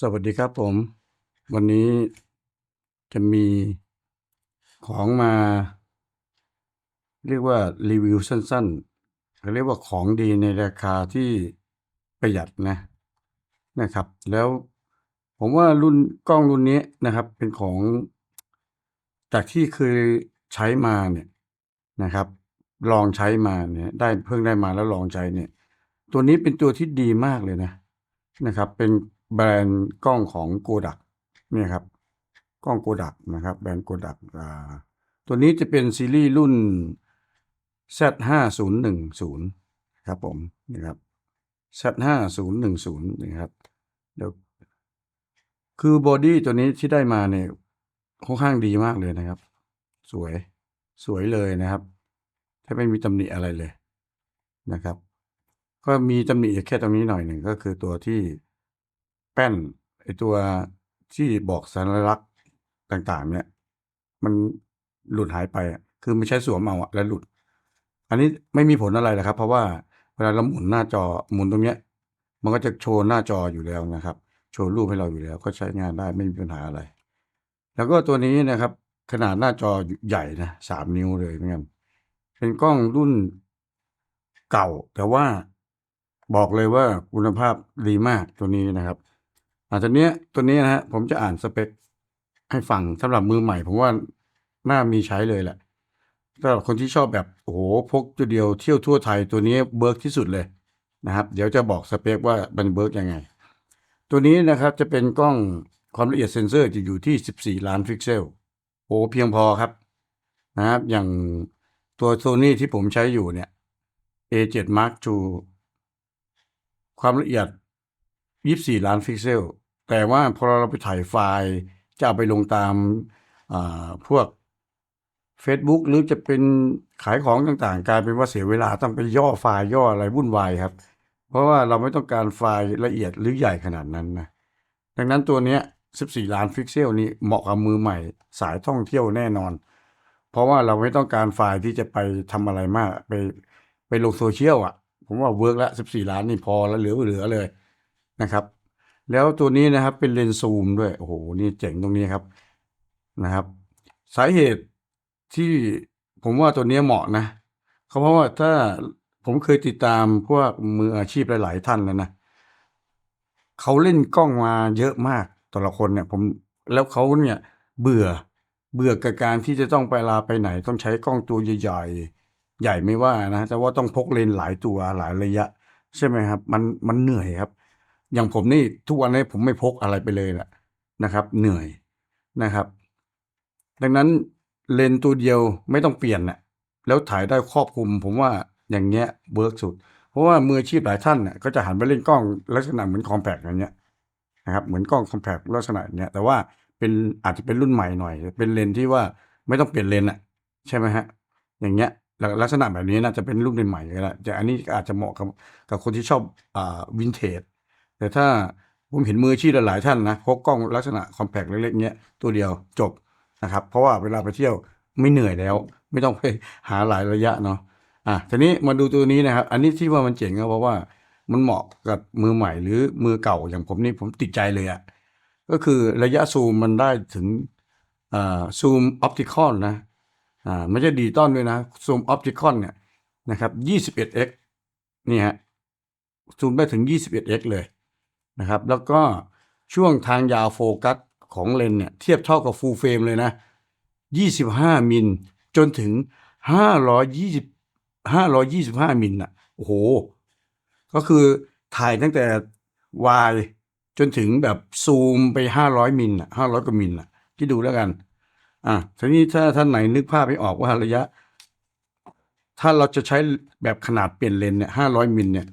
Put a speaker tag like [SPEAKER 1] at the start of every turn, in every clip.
[SPEAKER 1] สวัสดีครับผม วันนี้จะมีของมา เรียกว่ารีวิวสั้นๆเขาเรียกว่าของดีในราคาที่ประหยัดนะนะครับ แล้วผมว่ารุ่นกล้องรุ่นนี้นะครับเป็นของจากที่เคยใช้มาเนี่ยนะครับ ลองใช้มาเนี่ยได้เพิ่งได้มาแล้วลองใช้เนี่ย ตัวนี้เป็นตัวที่ดีมากเลยนะนะครับ เป็น แบรนด์กล้องของโกดักเนี่ยครับกล้องโกดักนะครับแบรนด์โกดักตัวนี้จะเป็นซีรีส์รุ่น Z ห้าศูนย์หนึ่งศูนย์ครับผมนะครับ Z ห้าศูนย์หนึ่งศูนย์นะครับเดี๋ยวคือบอดี้ตัวนี้ที่ได้มาเนี่ยค่อนข้างดีมากเลยนะครับ สวยสวยเลยนะครับถ้าไม่มีตำหนิอะไรเลยนะครับ ก็มีตำหนิแค่ตรงนี้หน่อยหนึ่งก็คือตัวที่ แป้นไอตัวที่บอกสัญลักษณ์ต่างๆ เนี่ย มันหลุดหายไปอะคือไม่ใช่สวมเอาอะแล้วหลุด อันนี้ไม่มีผลอะไรนะครับ เพราะว่าเวลาเราหมุนหน้าจอหมุนตรงเนี้ย มันก็จะโชว์หน้าจออยู่แล้วนะครับ โชว์รูปให้เราอยู่แล้ว ก็ใช้งานได้ไม่มีปัญหาอะไร แล้วก็ตัวนี้นะครับ ขนาดหน้าจอใหญ่นะสามนิ้วเลยเหมือนกันเป็นกล้องรุ่นเก่า แต่ว่าบอกเลยว่าคุณภาพดีมากตัวนี้นะครับ อาตัวเนี้ยตัวนี้นะฮะผมจะอ่านสเปค ให้ฟังสำหรับมือใหม่ ผมว่าน่ามีใช้เลยแหละสำหรับคนที่ชอบแบบโอ้โหพกตัวเดียวเที่ยวทั่วไทยตัวนี้เบิร์กที่สุดเลยนะครับ เดี๋ยวจะบอกสเปคว่ามันเบิร์กยังไง ตัวนี้นะครับจะเป็นกล้องความละเอียดเซ็นเซอร์จะอยู่ที่ 14 ล้านพิกเซลโอ้เพียงพอครับนะครับ อย่างตัวโซนี่ที่ผมใช้อยู่เนี่ย A7 Mark II ความละเอียด 24ล้านพิกเซล แต่ว่าพอเราไปถ่ายไฟล์จะเอาไปลงตามาพวก Facebook หรือจะเป็นขายของต่างๆ กลายเป็นว่าเสียเวลาต้องไปย่อไฟล์ย่ออะไรวุ่นวายครับ เพราะว่าเราไม่ต้องการไฟล์ละเอียดหรือใหญ่ขนาดนั้นนะดังนั้นตัวเนี้ย 14 ล้านพิกเซลนี้เหมาะกับมือใหม่ สายท่องเที่ยวแน่นอน เพราะว่าเราไม่ต้องการไฟล์ที่จะไปทำอะไรมาก ไปไปลงโซเชียลอะ ผมว่าเวิร์กละ 14 ล้านนี่พอแล้วเหลือเหลือเลย นะครับ แล้วตัวนี้นะครับเป็นเลนส์ซูมด้วย โอ้โห นี่เจ๋งตรงนี้ครับนะครับ สาเหตุที่ผมว่าตัวนี้เหมาะนะเขาเพราะว่าถ้าผมเคยติดตามพวกมืออาชีพหลาย ๆ ท่านแล้วนะเขาเล่นกล้องมาเยอะมากแต่ละคนเนี่ยผมแล้วเขาเนี่ยเบื่อเบื่อกับการที่จะต้องไปลาไปไหน ต้องใช้กล้องตัวใหญ่ๆใหญ่ไม่ว่านะแต่ว่าต้องพกเลนส์หลายตัวหลายระยะ ใช่ไหมครับ มันมันเหนื่อยครับ อย่างผมนี่ทุกวันนี้ผมไม่พกอะไรไปเลยแหละนะครับ เหนื่อยนะครับ ดังนั้นเลนตัวเดียวไม่ต้องเปลี่ยนน่ะแล้วถ่ายได้ครอบคลุม ผมว่าอย่างเงี้ยเวิร์กสุด เพราะว่ามืออาชีพหลายท่านน่ะก็จะหันไปเล่นกล้องลักษณะเหมือนคอมแพกอย่างเงี้ยนะครับเหมือนกล้องคอมแพกลักษณะเงี้ยแต่ว่าเป็นอาจจะเป็นรุ่นใหม่หน่อย เป็นเลนที่ว่าไม่ต้องเปลี่ยนเลนอะใช่ไหมฮะอย่างเงี้ยลักษณะแบบนี้น่าจะเป็นรุ่นใหม่ก็ได้แต่อันนี้อาจจะเหมาะกับกับคนที่ชอบอ่าวินเทจ แต่ถ้าผมเห็นมือชีพหลายท่านนะพกกล้องลักษณะคอมแพกเล็กๆเนี้ยตัวเดียวจบนะครับ เพราะว่าเวลาไปเที่ยวไม่เหนื่อยแล้ว ไม่ต้องไปหาหลายระยะเนาะอะทีนี้มาดูตัวนี้นะครับ อันนี้ที่ว่ามันเจ๋งก็เพราะว่ามันเหมาะกับมือใหม่หรือมือเก่าอย่างผมนี่ผมติดใจเลยอะ่ะก็คือระยะซูมมันได้ถึงอ่าซูมออปติคอลนะอ่าไม่ใช่ดิจิตอลด้วยนะซูมออปติคอลเนี่ยนะครับ 21x นี่ฮะซูมได้ถึง 21x เลย นะครับ แล้วก็ช่วงทางยาวโฟกัสของเลนส์เนี่ยเทียบเท่ากับฟูลเฟรมเลยนะ 25 มิลจนถึง 520 525 มิลน่ะโอ้โห ก็คือถ่ายตั้งแต่ Y จนถึงแบบซูมไป 500 มิลน่ะ500กว่ามิลน่ะคิดดูแล้วกัน อะทีนี้ถ้าท่านไหนนึกภาพไม่ออกว่าระยะ ถ้าเราจะใช้แบบขนาดเปลี่ยนเลนส์เนี่ย500 มิลเนี่ย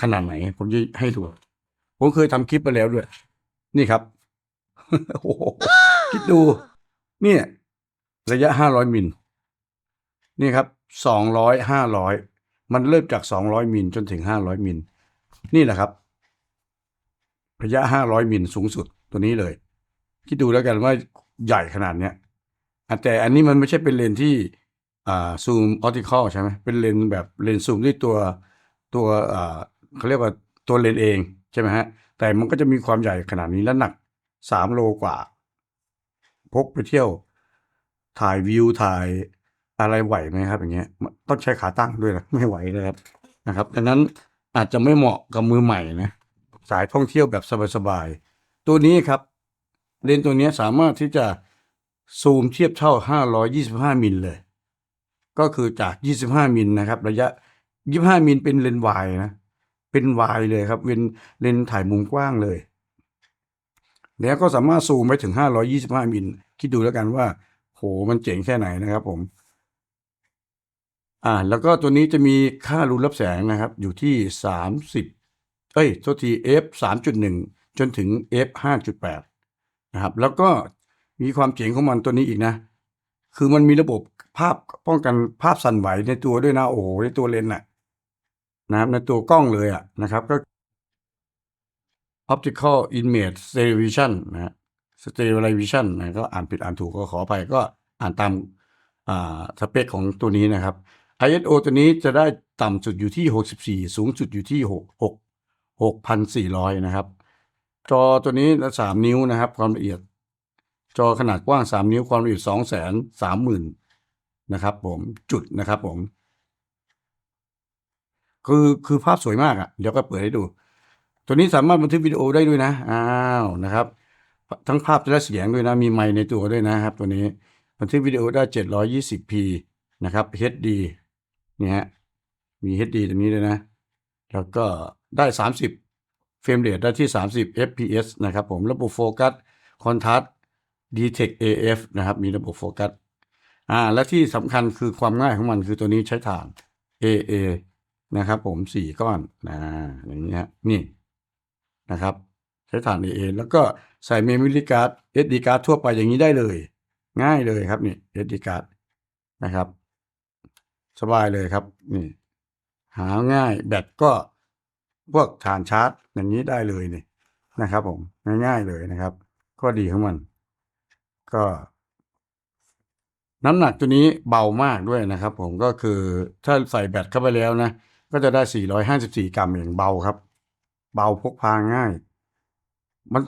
[SPEAKER 1] ขนาดไหน ผมจะให้ดูผมเคยทำคลิปไปแล้วด้วย นี่ครับโอ้คิดดู เนี่ย ระยะ500มิลนี่ครับ200 500มันเริ่มจาก200มิลจนถึง500มิลนี่แหละครับ ระยะ500มิลสูงสุดตัวนี้เลย คิดดูแล้วกันว่าใหญ่ขนาดเนี้ยแต่อันนี้มันไม่ใช่เป็นเลนที่อ่าซูมออติคอลใช่ไหมเป็นเลนแบบเลนซูมด้วยตัวตัวอ่า เขาเรียกว่าตัวเลนเองใช่ไหมฮะ แต่มันก็จะมีความใหญ่ขนาดนี้และหนักสามโลกว่า พกไปเที่ยว ถ่ายวิวถ่ายอะไรไหวไหมครับอย่างเงี้ยต้องใช้ขาตั้งด้วยนะไม่ไหวนะครับนะครับดังนั้นอาจจะไม่เหมาะกับมือใหม่นะสายท่องเที่ยวแบบสบายๆตัวนี้ครับ เลนตัวนี้สามารถที่จะซูมเทียบเท่า 525 มิลเลย ก็คือจาก 25 มิลนะครับ ระยะ 25 มิลเป็นเลนส์วายนะ เป็นวายเลยครับเป็นเลนถ่ายมุมกว้างเลย แล้วก็สามารถซูมไปถึง 525 มิลคิดดูแล้วกันว่า โหมันเจ๋งแค่ไหนนะครับผม อ่า แล้วก็ตัวนี้จะมีค่ารูรับแสงนะครับ อยู่ที่ 30 เอ้ยโทษที f 3.1 จนถึง f 5.8 นะครับ แล้วก็มีความเจ๋งของมันตัวนี้อีกนะ คือมันมีระบบภาพป้องกันภาพสั่นไหวในตัวด้วยนะ โอ้โหในตัวเลนส์น่ะ นะครับในตัวกล้องเลยอะนะครับก็ optical image sterilization นะฮะ sterilization นะก็อ่านผิดอ่านถูกก็ขออภัยก็อ่านตามอ่าสเปคของตัวนี้นะครับ ISO ตัวนี้จะได้ต่ำสุดอยู่ที่ 64 สูงสุดอยู่ที่ 6 6 6,400 นะครับ จอตัวนี้ละ3นิ้วนะครับ ความละเอียด จอขนาดกว้าง 3 นิ้วความละเอียด 230,000 นะครับผมจุดนะครับผม คือคือภาพสวยมากอะ่ะ เดี๋ยวก็เปิดให้ดู ตัวนี้สามารถบันทึกวิดีโอได้ด้วยนะ อ้าวนะครับ ทั้งภาพและเสียงด้วยนะ มีไมค์ในตัวด้วยนะครับ ตัวนี้บันทึกวิดีโอได้ 720p นะครับ HD นี่ฮะ มี HD ตรงนี้ด้วยนะ แล้วก็ได้ 30 เฟรมเรทได้ที่ 30 fps นะครับผม ระบบโฟกัส คอนทราสต์ Detect AF นะครับ มีระบบโฟกัส อ่า และที่สำคัญคือความง่ายของมันคือตัวนี้ใช้ถ่าน AA นะครับ ผมสี่ก้อนนะอย่างนี้ฮะนี่นะครับ ใช้ถ่าน AA แล้วก็ใส่เมมโมรี่การ์ด SD การ์ดทั่วไปอย่างนี้ได้เลย ง่ายเลยครับนี่ SD การ์ดนะครับ สบายเลยครับนี่ หาง่ายแบตก็พวกฐานชาร์จ อย่างนี้ได้เลยนี่นะครับ ผมง่ายๆเลยนะครับก็ดีของมัน ก็ น้ำหนักตัวนี้เบามากด้วยนะครับ ผมก็คือถ้าใส่แบตเข้าไปแล้วนะ ก็จะได้ 454 กรัมอย่างเบาครับ เบาพกพาง่าย มัน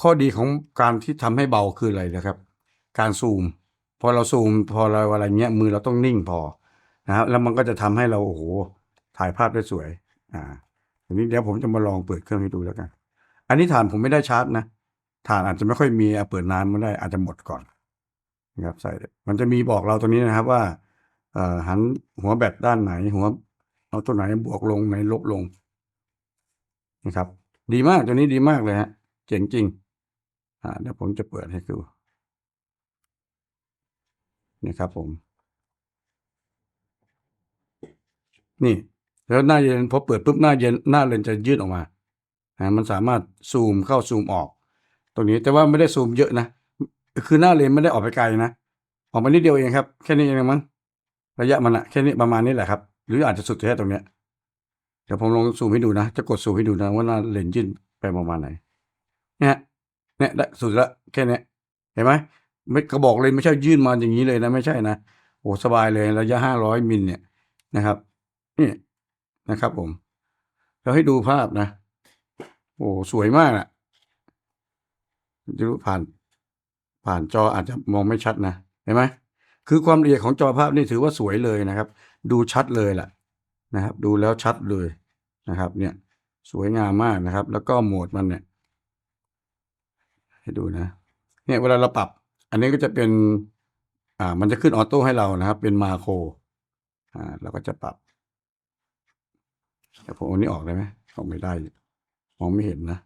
[SPEAKER 1] ข้อดีของการที่ทำให้เบาคืออะไรนะครับ การซูม พอเราซูม พอเราอะไรเงี้ยมือเราต้องนิ่งพอนะครับแล้วมันก็จะทำให้เราโอ้โหถ่ายภาพได้สวย อ่าทีนี้เดี๋ยวผมจะมาลองเปิดเครื่องให้ดูแล้วกัน อันนี้ฐานผมไม่ได้ชาร์จนะฐานอาจจะไม่ค่อยมีเปิดน้ำไม่ได้อาจจะหมดก่อนนะครับใส่มันจะมีบอกเราตรงนี้นะครับว่าอ่อหันหัวแบตด้านไหนหัว เอาตัวไหนบวกลงไหนลบลงนะครับ ดีมากตัวนี้ดีมากเลยฮะเจ๋งจริงอ่าเดี๋ยวผมจะเปิดให้ดูนี่ครับผม นี่แล้วหน้าเย็นพอเปิดปุ๊บหน้าเย็นหน้าเลนจะยืดออกมาอ่ามันสามารถซูมเข้าซูมออก ตรงนี้แต่ว่าไม่ได้ซูมเยอะนะคือหน้าเลนไม่ได้ออกไปไกลนะออกมานิดเดียวเองครับ แค่นี้เองมั้งระยะมันอะแค่นี้ประมาณนี้แหละครับ หรืออาจจะสุดแค่ตรงเนี้ยเดี๋ยวผมลองซูมให้ดูนะ จะกดซูมให้ดูนะ ว่าหน้าเลนยื่นไปประมาณไหน เนี่ยเนี่ยได้สุดละแค่เนี้ยเห็นไหมไม่กระบอกเลยไม่ใช่ยื่นมาอย่างนี้เลยนะ ไม่ใช่นะโอ้สบายเลยระยะห้าร้อยมิลเนี่ยนะครับนี่นะครับ ผมเราให้ดูภาพนะ โอ้สวยมากอะจะรู้ผ่าน ผ่านจออาจจะมองไม่ชัดนะเห็นไหมคือความละเอียดของจอภาพนี่ถือว่าสวยเลยนะครับ ดูชัดเลยแหละนะครับ ดูแล้วชัดเลยนะครับ เนี่ยสวยงามมากนะครับ แล้วก็โหมดมันเนี่ย ให้ดูนะ เนี่ยเวลาเราปรับ อันนี้ก็จะเป็น อ่า มันจะขึ้นออโต้ให้เรานะครับ เป็นมาโครอ่าเราก็จะปรับแต่ผมอานี้ออกได้ไหมออกไม่ได้มองไม่เห็นนะ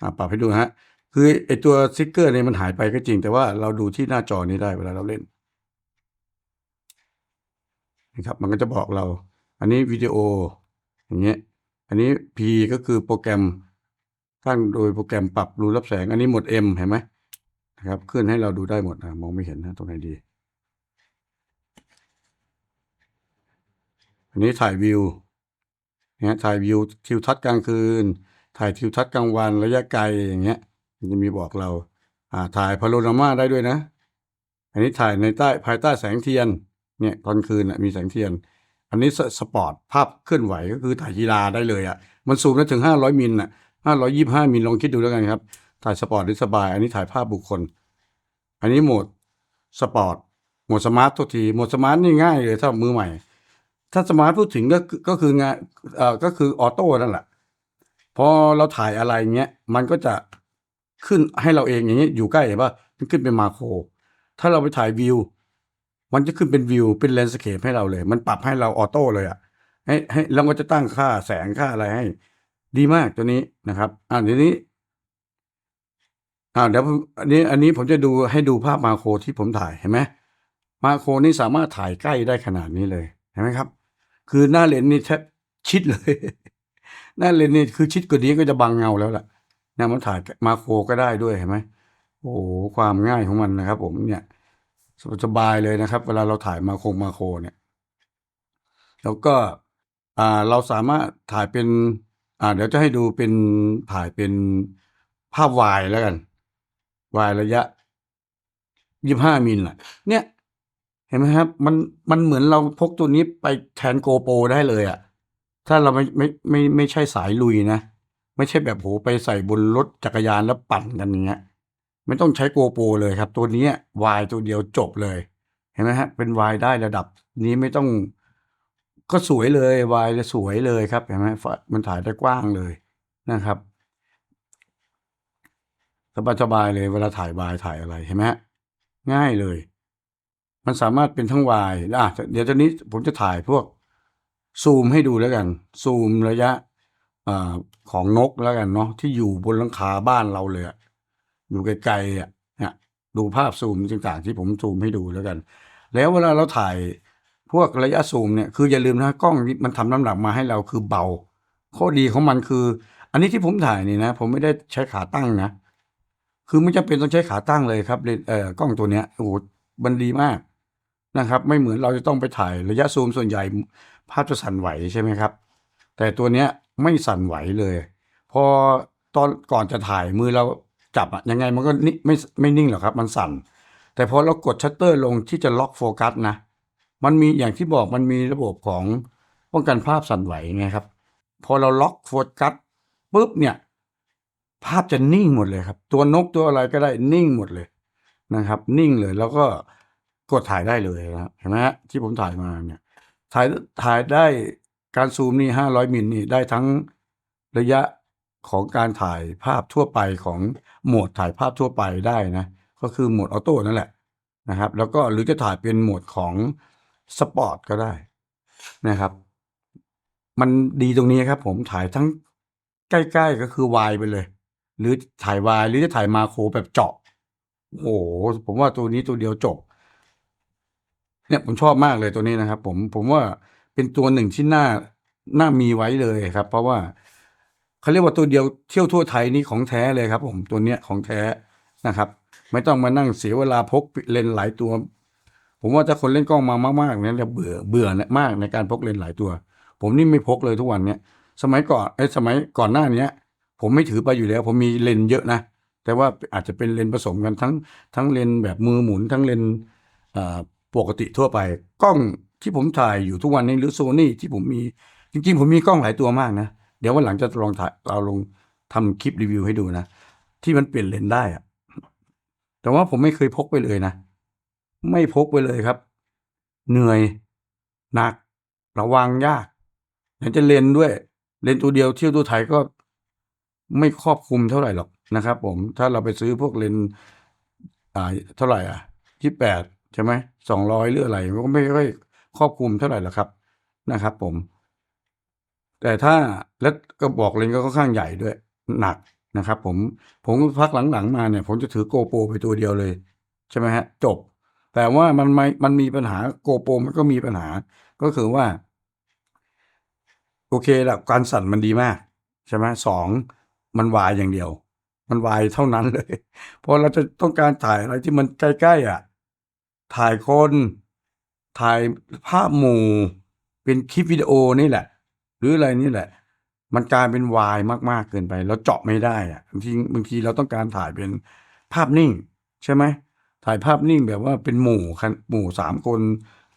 [SPEAKER 1] อ่าปรับให้ดูนะฮะ คือไอตัวสติ๊กเกอร์เนี่ยมันหายไปก็จริง แต่ว่าเราดูที่หน้าจอนี้ได้เวลาเราเล่น นะครับมันก็จะบอกเรา อันนี้วิดีโออย่างเงี้ยอันนี้ P ก็คือโปรแกรมตั้งโดยโปรแกรมปรับรูรับแสง อันนี้หมด M เห็นไหมนะครับขึ้นให้เราดูได้หมดนะมองไม่เห็นนะตรงไหนดี อันนี้ถ่ายวิวเนี่ยถ่ายวิวทิวทัศน์กลางคืน ถ่ายทิวทัศน์กลางวันระยะไกลอย่างเงี้ยมันจะมีบอกเราอ่าถ่ายพาโนามาได้ด้วยนะ อันนี้ถ่ายในใต้ภายใต้แสงเทียน เนี่ยตอนคืนน่ะมีแสงเทียน อันนี้สปอร์ตภาพเคลื่อนไหวก็คือถ่ายกีฬาได้เลยอะมันซูมได้ถึงห้าร้อยมิลน่ะห้าร้อยยี่ห้ามิลลองคิดดูแล้วกันครับ ถ่ายสปอร์ตหรือสบาย อันนี้ถ่ายภาพบุคคล อันนี้โหมดสปอร์ตโหมดสมาร์ทตัวทีโหมดสมาร์ทนี่ง่ายเลยถ้ามือใหม่ ถ้าสมาร์ทพูดถึงก็คือก็คืองานเอ่อก็คือออโต้นั่นแหละพอเราถ่ายอะไรเงี้ยมันก็จะขึ้นให้เราเองอย่างเงี้ยอยู่ใกล้เห็นป่ะมันขึ้นเป็นมาโคร ถ้าเราไปถ่ายวิว มันจะขึ้นเป็นวิวเป็นแลนด์สเคปให้เราเลย มันปรับให้เราออโต้เลยอะให้ให้แล้วก็จะตั้งค่าแสงค่าอะไรให้ ดีมากตัวนี้นะครับ อ่าเดี๋ยวนี้อ่าเดี๋ยวอันนี้อันนี้ผมจะดูให้ดูภาพมาโครที่ผมถ่ายเห็นไหมมาโครนี่สามารถถ่ายใกล้ได้ขนาดนี้เลยเห็นไหมครับ คือหน้าเลนส์นี่แทบชิดเลย หน้าเลนส์นี่คือชิดกว่านี้ก็จะบังเงาแล้วล่ะเนี่ยมันถ่ายมาโครก็ได้ด้วยเห็นไหมโอ้ความง่ายของมันนะครับ ผมเนี่ย สบายเลยนะครับ เวลาเราถ่ายมาโครมาโครเนี่ย แล้วก็อ่าเราสามารถถ่ายเป็นอ่าเดี๋ยวจะให้ดูเป็นถ่ายเป็นภาพวายแล้วกันวายระยะยี่ห้ามิลล่ะ เนี่ย เห็นไหมครับ มันมันเหมือนเราพกตัวนี้ไปแทนโกโปรได้เลยอะ่ะ ถ้าเราไม่ไม่ไม่ไม่ใช่สายลุยนะ ไม่ใช่แบบโหไปใส่บนรถจักรยานแล้วปั่นกันอย่างเงี้ย ไม่ต้องใช้โกโปรเลยครับ ตัวนี้วายตัวเดียวจบเลย เห็นไหมฮะเป็นวายได้ระดับนี้ไม่ต้องก็สวยเลยวายเลยสวยเลยครับเห็นไหมมันถ่ายได้กว้างเลยนะครับสบายสบายเลยเวลาถ่ายวายถ่ายอะไรเห็นไหมฮะง่ายเลย มันสามารถเป็นทั้งวายอะเดี๋ยวตอนนี้ผมจะถ่ายพวกซูมให้ดูแล้วกัน ซูมระยะอาของนกแล้วกันเนาะที่อยู่บนหลังคาบ้านเราเลยอะ อยู่ไกลๆอะเนี่ยดูภาพซูมต่างๆที่ผมซูมให้ดูแล้วกัน แล้วเวลาเราถ่ายพวกระยะซูมเนี่ยคืออย่าลืมนะกล้องมันทำน้ำหนักมาให้เราคือเบา ข้อดีของมันคือ อันนี้ที่ผมถ่ายนี่นะ ผมไม่ได้ใช้ขาตั้งนะ คือไม่จำเป็นต้องใช้ขาตั้งเลยครับเลนเอ่อกล้องตัวเนี้ยโอ้โหมันดีมากนะครับ ไม่เหมือนเราจะต้องไปถ่ายระยะซูมส่วนใหญ่ภาพจะสั่นไหวใช่ไหมครับ แต่ตัวเนี้ยไม่สั่นไหวเลย พอตอนก่อนจะถ่ายมือเรา จับอะยังไงมันก็นิไม่ไม่นิ่งหรอกครับ มันสั่น แต่พอเรากดชัตเตอร์ลงที่จะล็อกโฟกัสนะ มันมีอย่างที่บอกมันมีระบบของป้องกันภาพสั่นไหวไงครับ พอเราล็อกโฟกัสปุ๊บเนี่ย ภาพจะนิ่งหมดเลยครับ ตัวนกตัวอะไรก็ได้นิ่งหมดเลยนะครับ นิ่งเลยแล้วก็กดถ่ายได้เลยนะเห็นไหมฮะที่ผมถ่ายมาเนี่ยถ่ายถ่ายได้การซูมนี่ห้าร้อยมิลนี่ได้ทั้งระยะ ของการถ่ายภาพทั่วไปของโหมดถ่ายภาพทั่วไปได้นะ ก็คือโหมดออโต้นั่นแหละนะครับ แล้วก็หรือจะถ่ายเป็นโหมดของสปอร์ตก็ได้นะครับ มันดีตรงนี้ครับ ผมถ่ายทั้งใกล้ๆก็คือวายไปเลย หรือถ่ายวายหรือจะถ่ายมาโครแบบเจาะโอ้โหผมว่าตัวนี้ตัวเดียวจบ เนี่ยผมชอบมากเลยตัวนี้นะครับ ผมผมว่าเป็นตัวหนึ่งที่น่าน่ามีไว้เลยครับ เพราะว่า เขาเรียกว่าตัวเดียวเที่ยวทั่วไทยนี่ของแท้เลยครับ ผมตัวเนี้ยของแท้นะครับ ไม่ต้องมานั่งเสียเวลาพกเลนหลายตัว ผมว่าถ้าคนเล่นกล้องมามากๆเนี่ยจะเบื่อเบื่อมากในการพกเลนหลายตัว ผมนี่ไม่พกเลยทุกวันเนี้ยสมัยก่อนไอ้สมัยก่อนหน้าเนี้ย ผมไม่ถือไปอยู่แล้ว ผมมีเลนเยอะนะแต่ว่าอาจจะเป็นเลนผสมกันทั้งทั้งเลนแบบมือหมุนทั้งเลนปกติทั่วไป กล้องที่ผมถ่ายอยู่ทุกวันนี้หรือโซนี่ที่ผมมีจริงๆ ผมมีกล้องหลายตัวมากนะ เดี๋ยววันหลังจะลองถ่ายเราลงทำคลิปรีวิวให้ดูนะ ที่มันเปลี่ยนเลนได้อะแต่ว่าผมไม่เคยพกไปเลยนะ ไม่พกไปเลยครับ เหนื่อยหนักระวังยากไหนจะเลนด้วย เลนตัวเดียวเที่ยวตัวไทยก็ไม่ครอบคลุมเท่าไหร่หรอกนะครับผมถ้าเราไปซื้อพวกเลนอ่าเท่าไหร่อะที่แปดใช่ไหมสองร้อยหรืออะไร ก็ไม่ค่อยครอบคลุมเท่าไหร่หรอกครับนะครับผม แต่ถ้าแล้วก็บอกเลนก็ค่อนข้างใหญ่ด้วยหนักนะครับ ผมผมพักหลังๆมาเนี่ย ผมจะถือโกโปรไปตัวเดียวเลย ใช่ไหมฮะ จบ แต่ว่ามันไม่มันมีปัญหาโกโปรมันก็มีปัญหา ก็คือว่า โอเคแหละการสั่นมันดีมาก ใช่ไหมสองมันวายอย่างเดียว มันวายเท่านั้นเลย เพราะเราจะต้องการถ่ายอะไรที่มันใกล้ๆอะ ถ่ายคน ถ่ายภาพหมู่ เป็นคลิปวิดีโอนี่แหละ รืออะไรนี่แหละ มันกลายเป็นวายมากๆเกินไป แล้วเจาะไม่ได้อะบางทีบางทีเราต้องการถ่ายเป็นภาพนิ่ง ใช่ไหมถ่ายภาพนิ่งแบบว่าเป็นหมู่คันหมู่สามคน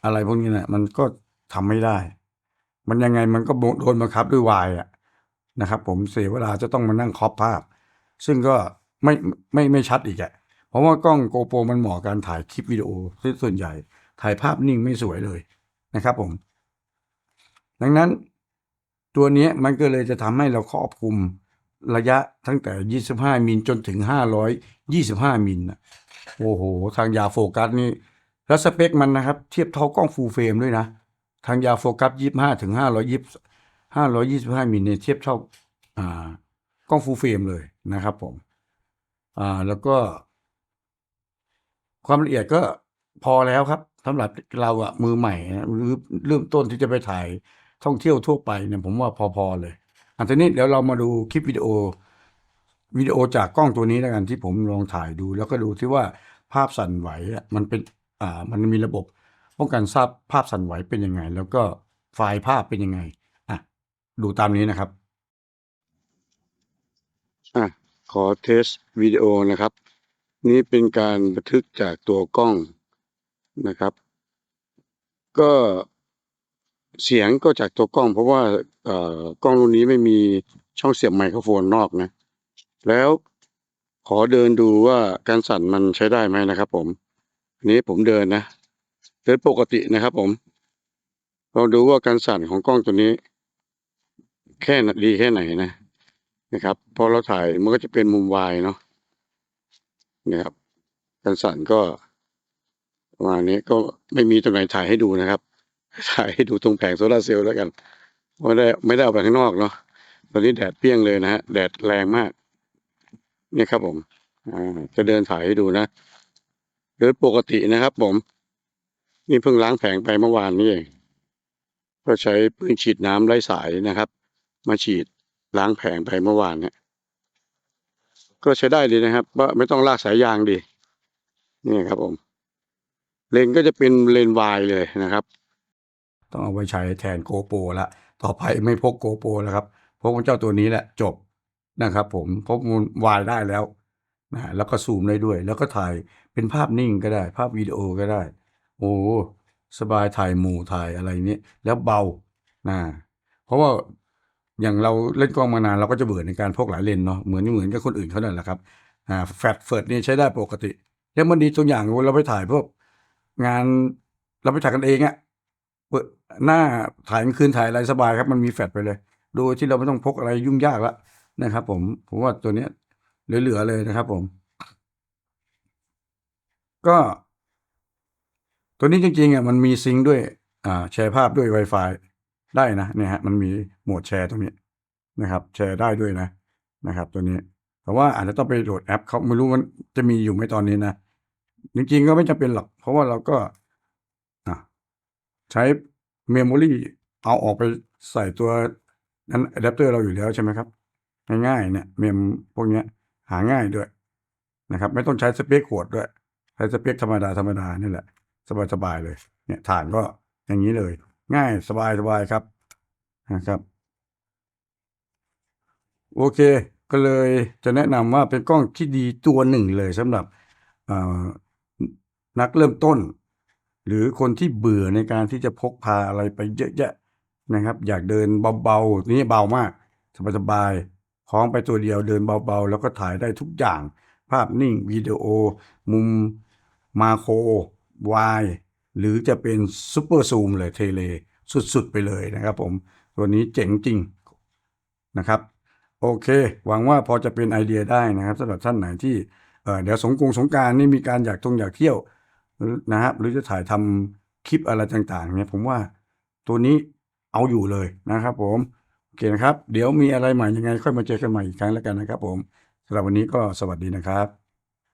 [SPEAKER 1] อะไรพวกนี้นะมันก็ทำไม่ได้ มันยังไงมันก็โดนบังคับด้วยวายอะนะครับผมเสียเวลาจะต้องมานั่งครอปภาพ ซึ่งก็ไม่ไม่ไม่ชัดอีกอะเพราะว่ากล้องโกโปรมันเหมาะกับการถ่ายคลิปวิดีโอที่ส่วนใหญ่ ถ่ายภาพนิ่งไม่สวยเลยนะครับผม ดังนั้น ตัวนี้มันก็เลยจะทำให้เราครอบคลุมระยะตั้งแต่ 25 มิลจนถึง 525 มิลนะโอ้โห ทางยาโฟกัสนี่แล้วสเปคมันนะครับ เทียบเท่ากล้องฟูลเฟรมด้วยนะ ทางยาโฟกัส 25 ถึง 520 525 มิลเนี่ยเทียบเท่ากล้องฟูลเฟรมเลยนะครับผม อ่าแล้วก็ ความละเอียดก็พอแล้วครับสำหรับเราอะมือใหม่หรือเริ่มต้นที่จะไปถ่าย ท่องเที่ยวทั่วไปเนี่ยผมว่าพอๆเลยอันนี้เดี๋ยวเรามาดูคลิปวิดีโอวิดีโอจากกล้องตัวนี้แล้วกันที่ผมลองถ่ายดู แล้วก็ดูที่ว่าภาพสั่นไหวมันเป็นอ่ามันมีระบบป้องกันทราบภาพสั่นไหวเป็นยังไง แล้วก็ไฟล์ภาพเป็นยังไงอะดูตามนี้นะครับอะขอเทสวิดีโอนะครับ นี่เป็นการบันทึกจากตัวกล้องนะครับ ก็ เสียงก็จากตัวกล้อง เพราะว่าเอ่อกล้องรุ่นนี้ไม่มีช่องเสียบไมโครโฟนนอกนะ แล้วขอเดินดูว่าการสั่นมันใช้ได้ไหมนะครับผมอันนี้ผมเดินนะ เดินปกตินะครับผมลองดูว่าการสั่นของกล้องตัวนี้ แค่ดีแค่ไหนนะนะครับ พอเราถ่ายมันก็จะเป็นมุมวายเนาะนะครับการสั่นก็ประมาณนี้ก็ไม่มีตรงไหนถ่ายให้ดูนะครับ ถ่ายให้ดูตรงแผงโซลาเซลล์แล้วกันไม่ได้ไม่ได้เอาไปข้างนอกเนาะตอนนี้แดดเปรี้ยงเลยนะฮะแดดแรงมาก เนี่ยครับผมจะเดินถ่ายให้ดูนะเดินปกตินะครับ ผม นี่เพิ่งล้างแผงไปเมื่อวานนี้เองก็ใช้ปืนฉีดน้ำไร้สายนะครับ มาฉีดล้างแผงไปเมื่อวานเนี่ยก็ใช้ได้ดีนะครับว่าไม่ต้องลากสายยางดีนี่ครับผม เลนก็จะเป็นเลนวายเลยนะครับ ต้องเอาไว้ใช้แทนโกโปรละต่อไปไม่พกโกโปรแล้วครับพกเจ้าตัวนี้แหละจบนะครับ ผมพกมันวายได้แล้วนะแล้วก็ซูมได้ด้วย แล้วก็ถ่ายเป็นภาพนิ่งก็ได้ ภาพวิดีโอก็ได้ โอ้สบายถ่ายหมู่ถ่ายอะไรเนี้ยแล้วเบานะเพราะว่าอย่างเราเล่นกล้องมานานเราก็จะเบื่อในการพกหลายเลนเนาะเหมือนเหมือนกับคนอื่นเขานั่นแหละครับอ่าแฟลชเฟิร์ดนี่ใช้ได้ปกติแล้วมันดีตัวอย่างเราไปถ่ายพวกงานเราไปถ่ายกันเองอะ หน้าถ่ายกลางคืนถ่ายอะไรสบายครับ มันมีแฟลชไปเลย โดยที่เราไม่ต้องพกอะไรยุ่งยากละนะครับ ผมผมว่าตัวเนี้ยเหลือๆเลยนะครับ ผม ก็ ตัวนี้จริงๆอะมันมีซิงด้วย อ่า แชร์ภาพด้วย Wi-Fi ได้นะเนี่ยฮะมันมีโหมดแชร์ตรงนี้นะครับ แชร์ได้ด้วยนะนะครับ ตัวนี้แต่ว่าอาจจะต้องไปโหลดแอปเขาไม่รู้มันจะมีอยู่ไหมตอนนี้นะจริงๆก็ไม่จำเป็นหรอกเพราะว่าเราก็อะใช้ เมมโมรีเอาออกไปใส่ตัวนั้นอะแดปเตอร์เราอยู่แล้วใช่ไหมครับ ง่ายๆเนี่ยเมมพวกเนี้ยหาง่ายด้วยนะครับ ไม่ต้องใช้สเปคขวดด้วย ใช้สเปคธรรมดาธรรมดานี่แหละ สบายๆเลย เนี่ยฐานก็อย่างนี้เลย ง่ายสบายๆครับนะครับโอเค ก็เลยจะแนะนำว่าเป็นกล้องที่ดีตัวหนึ่งเลยสำหรับนักเริ่มต้น หรือคนที่เบื่อในการที่จะพกพาอะไรไปเยอะแยะนะครับ อยากเดินเบาๆนี่เบามากสบายๆคล้องไปตัวเดียวเดินเบาๆ แล้วก็ถ่ายได้ทุกอย่าง ภาพนิ่งวิดีโอ มุมมาโครวายหรือจะเป็นซูเปอร์ซูมเลยเทเล สุดๆไปเลยนะครับผม ตัวนี้เจ๋งจริงนะครับ โอเค หวังว่าพอจะเป็นไอเดียได้นะครับสำหรับท่านไหนที่เเดี๋ยวสงกรงสงการนี่มีการอยากทงอยากเที่ยว นะครับหรือจะถ่ายทำคลิปอะไรต่างๆเนี่ยผมว่าตัวนี้เอาอยู่เลยนะครับ ผมโอเคนะครับ เดี๋ยวมีอะไรใหม่ยังไง ค่อยมาเจอกันใหม่อีกครั้งแล้วกันนะครับ ผมสำหรับวันนี้ก็สวัสดีนะครับ